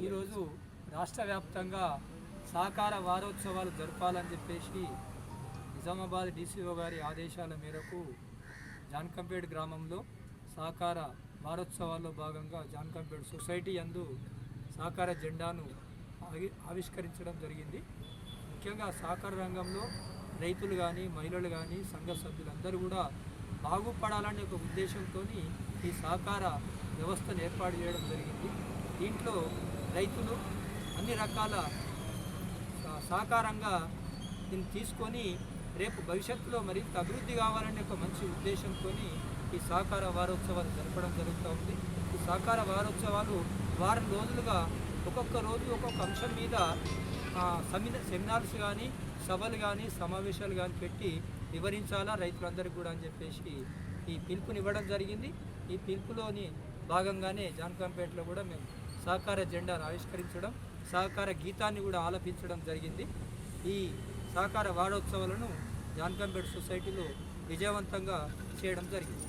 ఈరోజు రాష్ట్ర వ్యాప్తంగా సహకార వారోత్సవాలు జరపాలని చెప్పేసి నిజామాబాద్ డీసీఓ గారి ఆదేశాల మేరకు జాన్కంపేట్ గ్రామంలో సహకార వారోత్సవాల్లో భాగంగా జాన్కంపేట్ సొసైటీ యందు సహకార జెండాను ఆవి- ఆవిష్కరించడం జరిగింది. ముఖ్యంగా సహకార రంగంలో రైతులు కానీ మహిళలు కానీ సంఘ సభ్యులందరూ కూడా బాగుపడాలనే ఒక ఉద్దేశంతో ఈ సహకార వ్యవస్థను ఏర్పాటు చేయడం జరిగింది. దీంట్లో రైతులు అన్ని రకాల సహకారంగా దీన్ని తీసుకొని రేపు భవిష్యత్తులో మరింత అభివృద్ధి కావాలనే ఒక మంచి ఉద్దేశంతో ఈ సహకార వారోత్సవాలు జరపడం జరుగుతూ ఉంది. ఈ సహకార వారోత్సవాలు వారం రోజులుగా ఒక్కొక్క రోజు ఒక్కొక్క అంశం మీద సెమినార్స్ కానీ సభలు కానీ సమావేశాలు కానీ పెట్టి వివరించాలా రైతులందరికీ కూడా అని చెప్పేసి ఈ పిలుపునివ్వడం జరిగింది. ఈ పిలుపులోని భాగంగానే జాన్కంపేటలో కూడా మేము సహకార జెండాను ఆవిష్కరించడం సహకార గీతాన్ని కూడా ఆలపించడం జరిగింది. ఈ సహకార వారోత్సవాలను జాన్కంపేట సొసైటీలో విజయవంతంగా చేయడం జరిగింది.